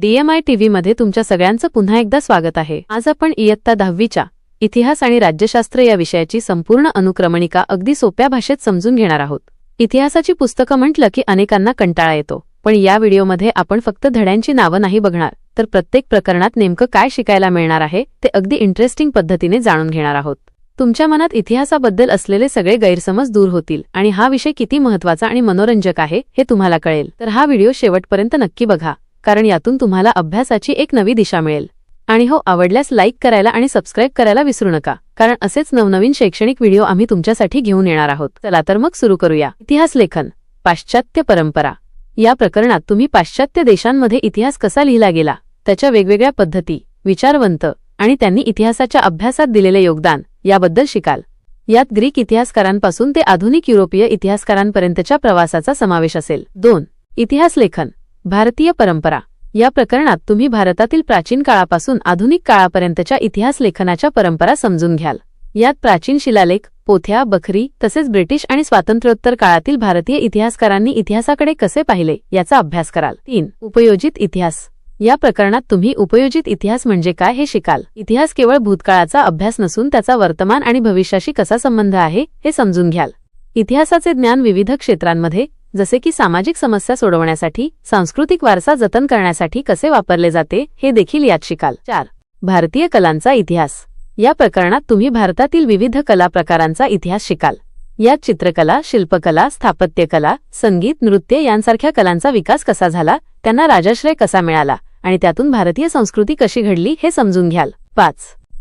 डीएमआय TV मध्ये तुमच्या सगळ्यांचं पुन्हा एकदा स्वागत आहे. आज आपण इयत्ता दहावीच्या इतिहास आणि राज्यशास्त्र या विषयाची संपूर्ण अनुक्रमणिका अगदी सोप्या भाषेत समजून घेणार आहोत. इतिहासाची पुस्तकं म्हटलं की अनेकांना कंटाळा येतो. पण या व्हिडिओमध्ये आपण फक्त धड्यांची नावं नाही बघणार तर प्रत्येक प्रकरणात नेमकं काय शिकायला मिळणार आहे ते अगदी इंटरेस्टिंग पद्धतीने जाणून घेणार आहोत. तुमच्या मनात इतिहासाबद्दल असलेले सगळे गैरसमज दूर होतील आणि हा विषय किती महत्त्वाचा आणि मनोरंजक आहे हे तुम्हाला कळेल. तर हा व्हिडिओ शेवटपर्यंत नक्की बघा. कारण यातून तुम्हाला अभ्यासाची एक नवी दिशा मिळेल. आणि हो आवडल्यास लाईक करायला आणि सबस्क्राईब करायला विसरू नका. कारण असेच नवनवीन शैक्षणिक व्हिडिओ आम्ही तुमच्यासाठी घेऊन येणार आहोत. चला तर मग सुरू करूया. इतिहास लेखन पाश्चात्य परंपरा. या प्रकरणात तुम्ही पाश्चात्य देशांमध्ये इतिहास कसा लिहिला गेला त्याच्या वेगवेगळ्या पद्धती विचारवंत आणि त्यांनी इतिहासाच्या अभ्यासात दिलेले योगदान याबद्दल शिकाल. यात ग्रीक इतिहासकारांपासून ते आधुनिक युरोपीय इतिहासकारांपर्यंतच्या प्रवासाचा समावेश असेल. दोन इतिहास लेखन. भारतीय परंपरा. या प्रकरणात तुम्ही भारतातील प्राचीन काळापासून आधुनिक काळापर्यंतच्या इतिहास लेखनाच्या परंपरा समजून घ्याल. यात प्राचीन शिलालेख पोथ्या बखरी तसेच ब्रिटिश आणि स्वातंत्र्योत्तर काळातील भारतीय इतिहासकारांनी इतिहासाकडे कसे पाहिले याचा अभ्यास कराल. तीन. उपयोजित इतिहास. या प्रकरणात तुम्ही उपयोजित इतिहास म्हणजे काय हे शिकाल. इतिहास केवळ भूतकाळाचा अभ्यास नसून त्याचा वर्तमान आणि भविष्याशी कसा संबंध आहे हे समजून घ्याल. इतिहासाचे ज्ञान विविध क्षेत्रांमध्ये जसे की सामाजिक समस्या सोडवण्यासाठी सांस्कृतिक वारसा जतन करण्यासाठी कसे वापरले जाते हे देखील यात शिकाल. चार. भारतीय कलांचा इतिहास. या प्रकरणात तुम्ही भारतातील विविध कला प्रकारांचा इतिहास शिकाल. यात चित्रकला शिल्पकला स्थापत्यकला संगीत नृत्य यांसारख्या कलांचा विकास कसा झाला त्यांना राजाश्रय कसा मिळाला आणि त्यातून भारतीय संस्कृती कशी घडली हे समजून घ्याल. पाच.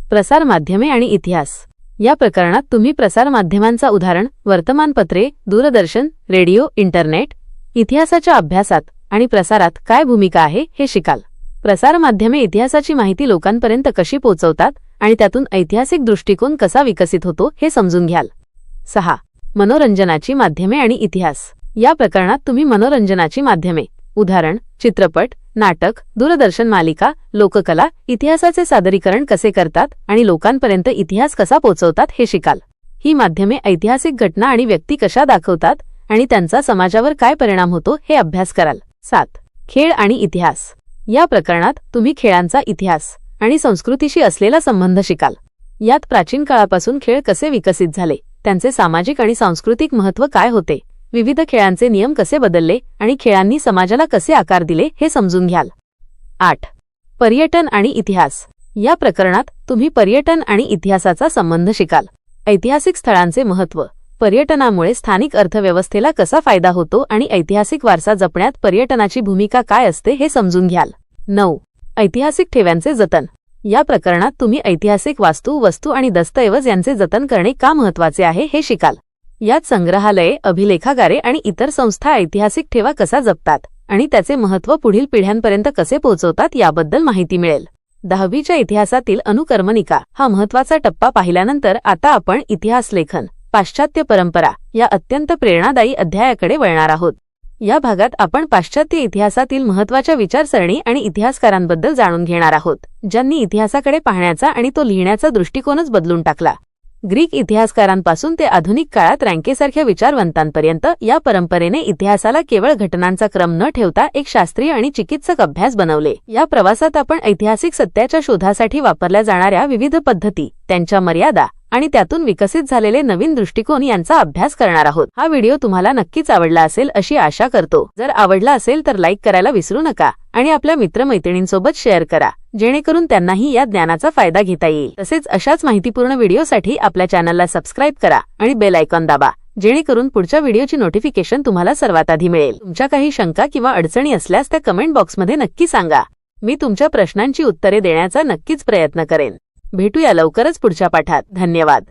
प्रसार माध्यमे आणि इतिहास. या प्रकरणात तुम्ही प्रसारमाध्यमांचा उदाहरण वर्तमानपत्रे दूरदर्शन रेडिओ इंटरनेट इतिहासाच्या अभ्यासात आणि प्रसारात काय भूमिका आहे हे शिकाल. प्रसारमाध्यमे इतिहासाची माहिती लोकांपर्यंत कशी पोहोचवतात आणि त्यातून ऐतिहासिक दृष्टिकोन कसा विकसित होतो हे समजून घ्याल. सहा. मनोरंजनाची माध्यमे आणि इतिहास. या प्रकरणात तुम्ही मनोरंजनाची माध्यमे उदाहरण चित्रपट नाटक दूरदर्शन मालिका लोककला इतिहासाचे सादरीकरण कसे करतात आणि लोकांपर्यंत इतिहास कसा पोचवतात हे शिकाल. ही माध्यमे ऐतिहासिक घटना आणि व्यक्ती कशा दाखवतात आणि त्यांचा समाजावर काय परिणाम होतो हे अभ्यास कराल. सात. खेळ आणि इतिहास. या प्रकरणात तुम्ही खेळांचा इतिहास आणि संस्कृतीशी असलेला संबंध शिकाल. यात प्राचीन काळापासून खेळ कसे विकसित झाले? त्यांचे सामाजिक आणि सांस्कृतिक महत्त्व काय होते? विविध खेळांचे नियम कसे बदलले आणि खेळांनी समाजाला कसे आकार दिले हे समजून घ्याल. आठ. पर्यटन आणि इतिहास. या प्रकरणात तुम्ही पर्यटन आणि इतिहासाचा संबंध शिकाल. ऐतिहासिक स्थळांचे महत्त्व. पर्यटनामुळे स्थानिक अर्थव्यवस्थेला कसा फायदा होतो आणि ऐतिहासिक वारसा जपण्यात पर्यटनाची भूमिका काय असते हे समजून घ्याल. नऊ. ऐतिहासिक ठेव्यांचे जतन. या प्रकरणात तुम्ही ऐतिहासिक वास्तू वस्तू आणि दस्तऐवज यांचे जतन करणे का महत्त्वाचे आहे हे शिकाल. यात संग्रहालये अभिलेखागारे आणि इतर संस्था ऐतिहासिक ठेवा कसा जपतात आणि त्याचे महत्त्व पुढील पिढ्यांपर्यंत कसे पोहोचवतात याबद्दल माहिती मिळेल. दहावीच्या इतिहासातील अनुकर्मणिका हा महत्त्वाचा टप्पा पाहिल्यानंतर आता आपण इतिहास लेखन पाश्चात्य परंपरा या अत्यंत प्रेरणादायी अध्यायाकडे वळणार आहोत. या भागात आपण पाश्चात्य इतिहासातील महत्त्वाच्या विचारसरणी आणि इतिहासकारांबद्दल जाणून घेणार आहोत ज्यांनी इतिहासाकडे पाहण्याचा आणि तो लिहिण्याचा दृष्टिकोनच बदलून टाकला. ग्रीक इतिहासकारांपासून ते आधुनिक काळात रँकेसारख्या विचारवंतांपर्यंत या परंपरेने इतिहासाला केवळ घटनांचा क्रम न ठेवता एक शास्त्रीय आणि चिकित्सक अभ्यास बनवले. या प्रवासात आपण ऐतिहासिक सत्याच्या शोधासाठी वापरल्या जाणाऱ्या विविध पद्धती त्यांच्या मर्यादा आणि त्यातून विकसित झालेले नवीन दृष्टिकोन यांचा अभ्यास करणार आहोत. हा व्हिडिओ तुम्हाला नक्कीच आवडला असेल अशी आशा करतो. जर आवडला असेल तर लाईक करायला विसरू नका आणि आपल्या मित्रमैत्रिणींसोबत शेअर करा जेणेकरून त्यांनाही या ज्ञानाचा फायदा घेता येईल. तसेच अशाच माहितीपूर्ण व्हिडिओसाठी आपल्या चॅनलला सबस्क्राईब करा आणि बेल आयकॉन दाबा जेणेकरून पुढच्या व्हिडिओची नोटिफिकेशन तुम्हाला सर्वात आधी मिळेल. तुमच्या काही शंका किंवा अडचणी असल्यास त्या कमेंट बॉक्समध्ये नक्की सांगा. मी तुमच्या प्रश्नांची उत्तरे देण्याचा नक्कीच प्रयत्न करेन. भेटूया लवकरच पुढच्या पाठात. धन्यवाद.